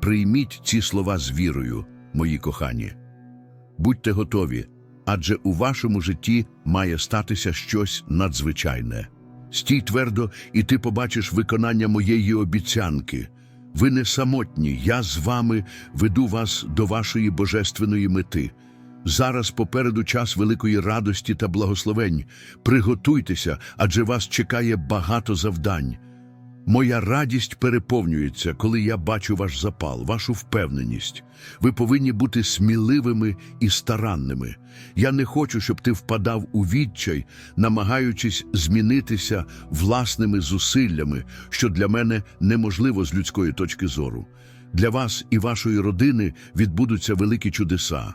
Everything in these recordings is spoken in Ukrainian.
Прийміть ці слова з вірою, мої кохані. Будьте готові, адже у вашому житті має статися щось надзвичайне. Стій твердо, і ти побачиш виконання моєї обіцянки. Ви не самотні, я з вами веду вас до вашої божественної мети. Зараз попереду час великої радості та благословень. Приготуйтеся, адже вас чекає багато завдань. Моя радість переповнюється, коли я бачу ваш запал, вашу впевненість. Ви повинні бути сміливими і старанними. Я не хочу, щоб ти впадав у відчай, намагаючись змінитися власними зусиллями, що для мене неможливо з людської точки зору. Для вас і вашої родини відбудуться великі чудеса.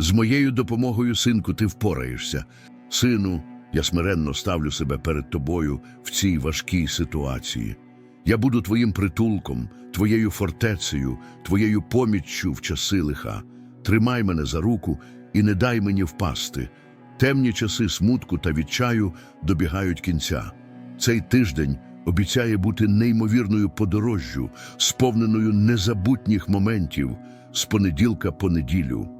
З моєю допомогою, синку, ти впораєшся. Сину, я смиренно ставлю себе перед тобою в цій важкій ситуації. Я буду твоїм притулком, твоєю фортецею, твоєю поміччю в часи лиха. Тримай мене за руку і не дай мені впасти. Темні часи смутку та відчаю добігають кінця. Цей тиждень обіцяє бути неймовірною подорожжю, сповненою незабутніх моментів з понеділка по неділю.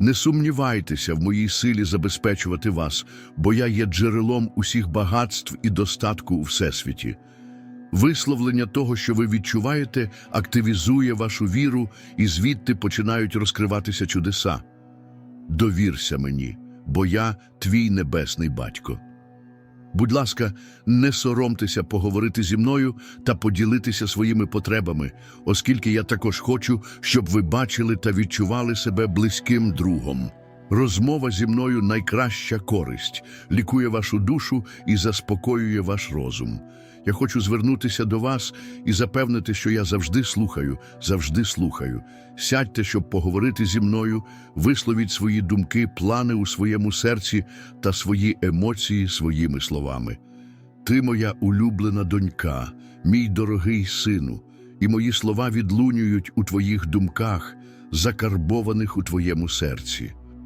Не сумнівайтеся в моїй силі забезпечувати вас, бо я є джерелом усіх багатств і достатку у всесвіті. Висловлення того, що ви відчуваєте, активізує вашу віру, і звідти починають розкриватися чудеса. Довірся мені, бо я твій небесний батько. Будь ласка, не соромтеся поговорити зі мною та поділитися своїми потребами, оскільки я також хочу, щоб ви бачили та відчували себе близьким другом. Розмова зі мною найкраща користь, лікує вашу душу і заспокоює ваш розум. Я хочу звернутися до вас і запевнити, що я завжди слухаю, завжди слухаю. Сядьте, щоб поговорити зі мною, висловіть свої думки, плани у своєму серці та свої емоції своїми словами. Ти моя улюблена донька, мій дорогий сину, і мої слова відлунюють у твоїх думках, закарбованих у твоєму серці.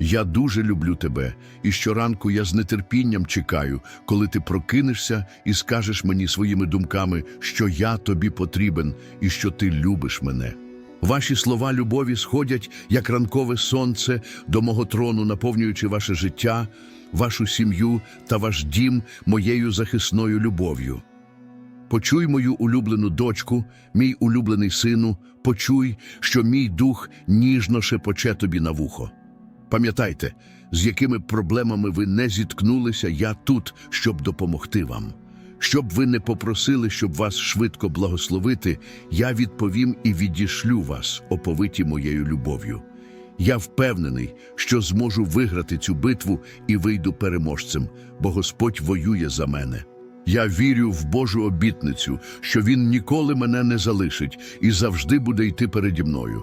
Я дуже люблю тебе, і щоранку я з нетерпінням чекаю, коли ти прокинешся і скажеш мені своїми думками, що я тобі потрібен і що ти любиш мене. Ваші слова любові сходять, як ранкове сонце, до мого трону, наповнюючи ваше життя, вашу сім'ю та ваш дім моєю захисною любов'ю. Почуй мою улюблену дочку, мій улюблений сину, почуй, що мій дух ніжно шепоче тобі на вухо. Пам'ятайте, з якими проблемами ви не зіткнулися, я тут, щоб допомогти вам. Щоб ви не попросили, щоб вас швидко благословити, я відповім і відішлю вас, оповиті моєю любов'ю. Я впевнений, що зможу виграти цю битву і вийду переможцем, бо Господь воює за мене. Я вірю в Божу обітницю, що Він ніколи мене не залишить і завжди буде йти переді мною.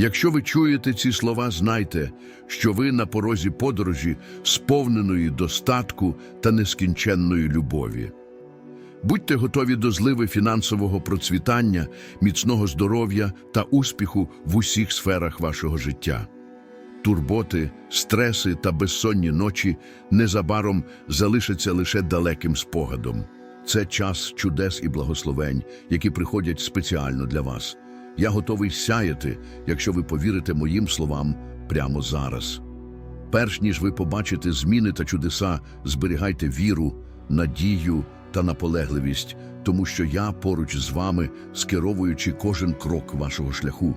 Якщо ви чуєте ці слова, знайте, що ви на порозі подорожі, сповненої достатку та нескінченної любові. Будьте готові до зливи фінансового процвітання, міцного здоров'я та успіху в усіх сферах вашого життя. Турботи, стреси та безсонні ночі незабаром залишаться лише далеким спогадом. Це час чудес і благословень, які приходять спеціально для вас. Я готовий сяяти, якщо ви повірите моїм словам прямо зараз. Перш ніж ви побачите зміни та чудеса, зберігайте віру, надію та наполегливість, тому що я поруч з вами, скеровуючи кожен крок вашого шляху.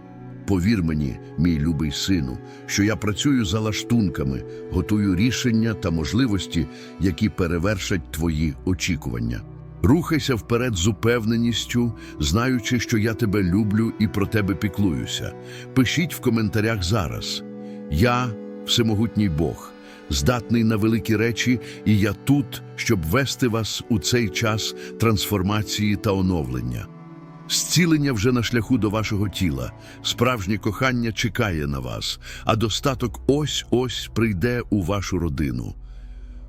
Повір мені, мій любий сину, що я працюю за лаштунками, готую рішення та можливості, які перевершать твої очікування. Рухайся вперед з упевненістю, знаючи, що я тебе люблю і про тебе піклуюся. Пишіть в коментарях зараз. Я всемогутній Бог, здатний на великі речі, і я тут, щоб вести вас у цей час трансформації та оновлення. Зцілення вже на шляху до вашого тіла, справжнє кохання чекає на вас, а достаток ось-ось прийде у вашу родину.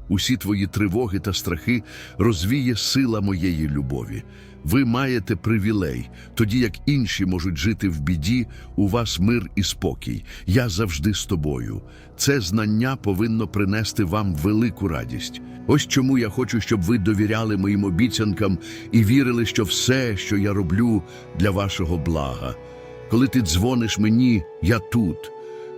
Усі твої тривоги та страхи розвіє сила моєї любові. Ви маєте привілей, тоді як інші можуть жити в біді, у вас мир і спокій. Я завжди з тобою. Це знання повинно принести вам велику радість. Ось чому я хочу, щоб ви довіряли моїм обіцянкам і вірили, що все, що я роблю, для вашого блага. Коли ти дзвониш мені, я тут.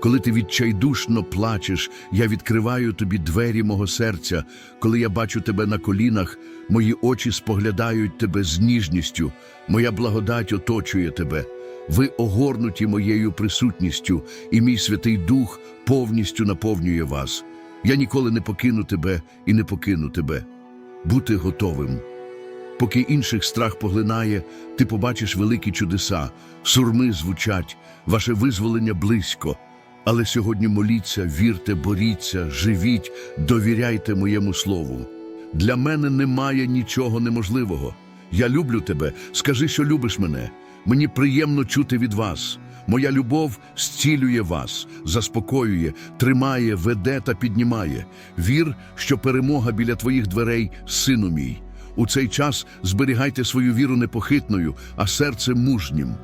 Коли ти відчайдушно плачеш, я відкриваю тобі двері мого серця. Коли я бачу тебе на колінах, мої очі споглядають тебе з ніжністю, моя благодать оточує тебе. Ви огорнуті моєю присутністю, і мій Святий Дух повністю наповнює вас. Я ніколи не покину тебе і не покину тебе. Бути готовим. Поки інших страх поглинає, ти побачиш великі чудеса, сурми звучать, ваше визволення близько. Але сьогодні моліться, вірте, боріться, живіть, довіряйте моєму слову. Для мене немає нічого неможливого. Я люблю тебе, скажи, що любиш мене. Мені приємно чути від вас. Моя любов зцілює вас, заспокоює, тримає, веде та піднімає. Вір, що перемога біля твоїх дверей, сину мій. У цей час зберігайте свою віру непохитною, а серце мужнім.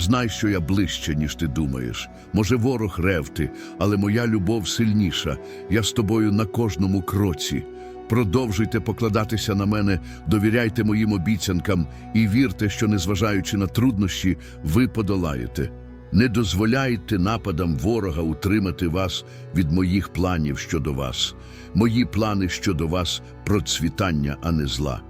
Знай, що я ближче, ніж ти думаєш. Може, ворог ревти, але моя любов сильніша. Я з тобою на кожному кроці. Продовжуйте покладатися на мене, довіряйте моїм обіцянкам і вірте, що, незважаючи на труднощі, ви подолаєте. Не дозволяйте нападам ворога утримати вас від моїх планів щодо вас. Мої плани щодо вас процвітання, а не зла.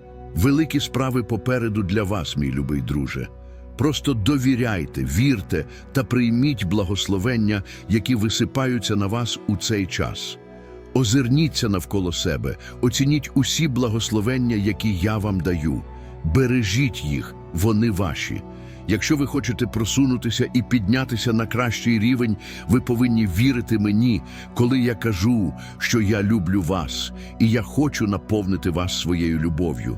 Великі справи попереду для вас, мій любий друже. Просто довіряйте, вірте та прийміть благословення, які висипаються на вас у цей час. Озирніться навколо себе, оцініть усі благословення, які я вам даю. Бережіть їх, вони ваші. Якщо ви хочете просунутися і піднятися на кращий рівень, ви повинні вірити мені, коли я кажу, що я люблю вас, і я хочу наповнити вас своєю любов'ю.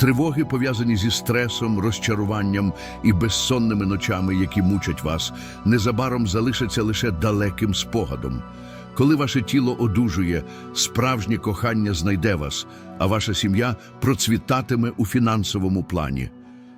Тривоги, пов'язані зі стресом, розчаруванням і безсонними ночами, які мучать вас, незабаром залишаться лише далеким спогадом. Коли ваше тіло одужує, справжнє кохання знайде вас, а ваша сім'я процвітатиме у фінансовому плані.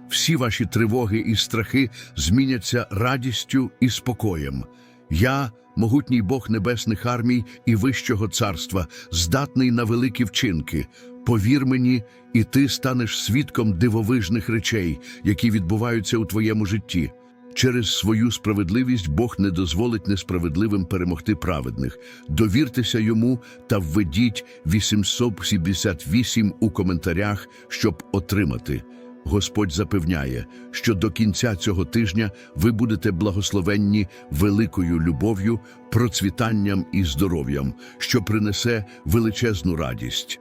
Всі ваші тривоги і страхи зміняться радістю і спокоєм. Я, могутній Бог небесних армій і вищого царства, здатний на великі вчинки. Повір мені, і ти станеш свідком дивовижних речей, які відбуваються у твоєму житті. Через свою справедливість Бог не дозволить несправедливим перемогти праведних. Довіртеся йому та введіть 878 у коментарях, щоб отримати. Господь запевняє, що до кінця цього тижня ви будете благословенні великою любов'ю, процвітанням і здоров'ям, що принесе величезну радість.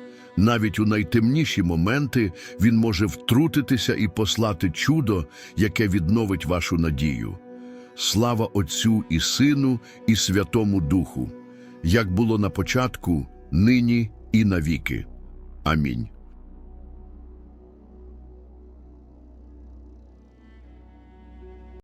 Навіть у найтемніші моменти Він може втрутитися і послати чудо, яке відновить вашу надію. Слава Отцю і Сину, і Святому Духу, як було на початку, нині і навіки. Амінь.